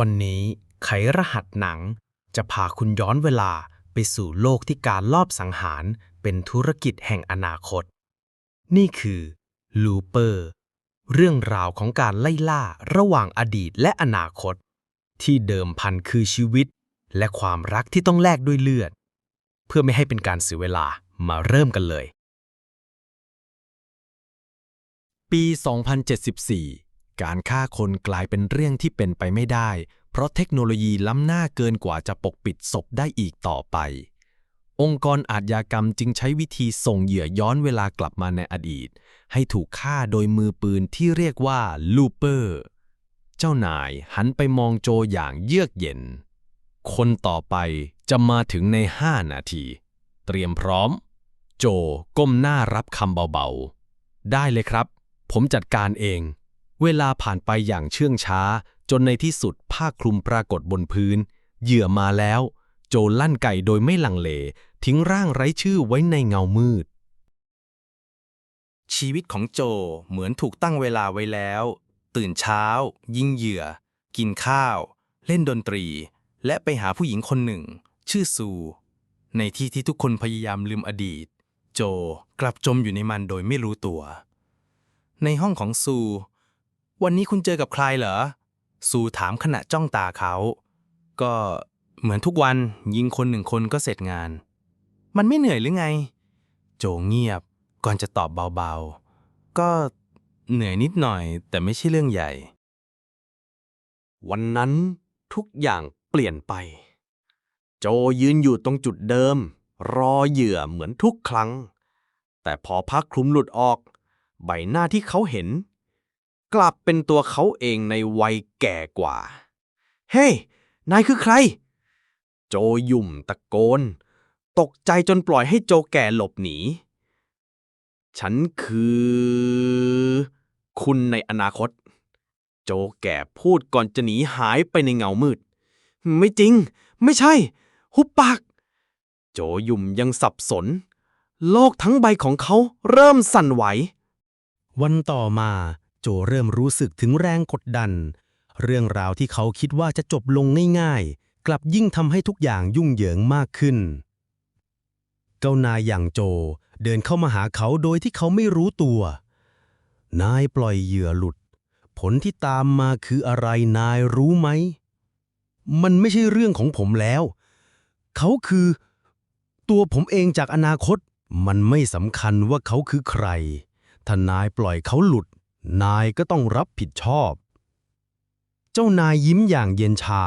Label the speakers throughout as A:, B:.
A: วันนี้ไขรหัสหนังจะพาคุณย้อนเวลาไปสู่โลกที่การลอบสังหารเป็นธุรกิจแห่งอนาคต นี่คือลูเปอร์เรื่องราวของการไล่ล่าระหว่างอดีตและอนาคต ที่เดิมพันคือชีวิต และความรักที่ต้องแลกด้วยเลือด เพื่อไม่ให้เป็นการเสียเวลามาเริ่มกันเลย
B: ปี 2074 การฆ่าคนกลายเป็นเรื่องที่เป็นไปไม่ได้ เพราะเทคโนโลยีล้ำหน้าเกินกว่าจะปกปิดศพได้อีกต่อไป องค์กรอาชญากรรมจึงใช้วิธีส่งเหยื่อย้อนเวลากลับมาในอดีต ให้ถูกฆ่าโดยมือปืนที่เรียกว่าลูเปอร์ เจ้านายหันไปมองโจอย่างเยือกเย็น คนต่อไปจะมาถึงใน5นาที เตรียมพร้อม โจก้มหน้ารับคำเบาๆ ได้เลยครับ ผมจัดการเอง เวลาผ่านไปอย่างเชื่องช้า จนในที่สุดผ้าคลุมปรากฏบนพื้น เหยื่อมาแล้ว โจลั่นไก่โดยไม่ลังเล ทิ้งร่างไร้ชื่อไว้ในเงามืด
C: ชีวิตของโจเหมือนถูกตั้งเวลาไว้แล้ว ตื่นเช้า ยิงเหยื่อ กินข้าว เล่นดนตรี และไปหาผู้หญิงคนหนึ่ง ชื่อซู ในที่ที่ทุกคนพยายามลืมอดีต โจกลับจมอยู่ในมันโดยไม่รู้ตัว ในห้องของซู วันนี้คุณเจอกับใครเหรอ ซูถามขณะจ้องตาเขา ก็เหมือนทุกวันยิงคนหนึ่งคนก็เสร็จงาน มันไม่เหนื่อยหรือไง โจเงียบก่อนจะตอบเบาๆ ก็เหนื่อยนิดหน่อย แต่ไม่ใช่เรื่องใหญ่
B: วันนั้นทุกอย่างเปลี่ยนไป โจยืนอยู่ตรงจุดเดิม รอเหยื่อเหมือนทุกครั้ง แต่พอพักคลุมหลุดออก ใบหน้าที่เขาเห็น กลับเป็นตัวเขาเองในวัยแก่กว่า เฮ้นายคือใคร โจยุ่มตะโกน ตกใจจนปล่อยให้โจแก่หลบหนี ฉันคือ คุณในอนาคต โจแก่พูดก่อนจะหนีหายไปในเงามืด ไม่จริง ไม่ใช่ หุบปาก โจยุ่มยังสับสน โลกทั้งใบของเขาเริ่มสั่นไหว
A: วันต่อมา โจเริ่มรู้สึกถึงแรงกดดัน เรื่องราวที่เขาคิดว่าจะจบลงง่ายๆ กลับยิ่งทำให้ทุกอย่างยุ่งเหยิงมากขึ้น เจ้านายอย่างโจเดินเข้ามาหาเขาโดยที่เขาไม่รู้ตัว นายปล่อยเหยื่อหลุด ผลที่ตามมาคืออะไรนายรู้ไหม มันไม่ใช่เรื่องของผมแล้ว เขาคือ ตัวผมเองจากอนาคต มันไม่สำคัญว่าเขาคือใครถ้านายปล่อยเขาหลุด นายก็ต้องรับผิดชอบ เจ้านายยิ้มอย่างเย็นชา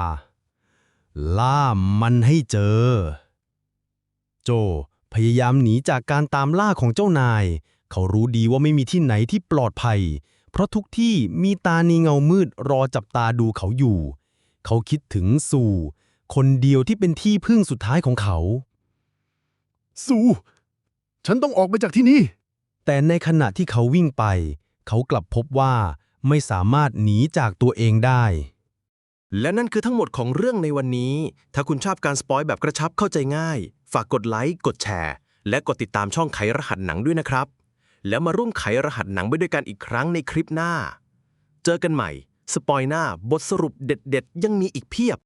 A: ล่ามันให้เจอ โจพยายามหนีจากการตามล่าของเจ้านาย เขารู้ดีว่าไม่มีที่ไหนที่ปลอดภัย เพราะทุกที่มีตานีเงามืดรอจับตาดูเขาอยู่ เขาคิดถึงสู่ คนเดียวที่เป็นที่พึ่งสุดท้ายของเขา
D: สูฉันต้องออกไปจากที่นี่
A: แต่ในขณะที่เขาวิ่งไป เขากลับพบว่าไม่สามารถหนีจากตัวเองได้
E: และนั่นคือทั้งหมดของเรื่องในวันนี้ ถ้าคุณชอบการสปอยแบบกระชับเข้าใจง่าย ฝากกดไลค์ กดแชร์ และกดติดตามช่องไขรหัสหนังด้วยนะครับ แล้วมาร่วมไขรหัสหนังไปด้วยกันอีกครั้งในคลิปหน้า เจอกันใหม่ สปอยหน้าบทสรุปเด็ด ๆ ยังมีอีกเพียบ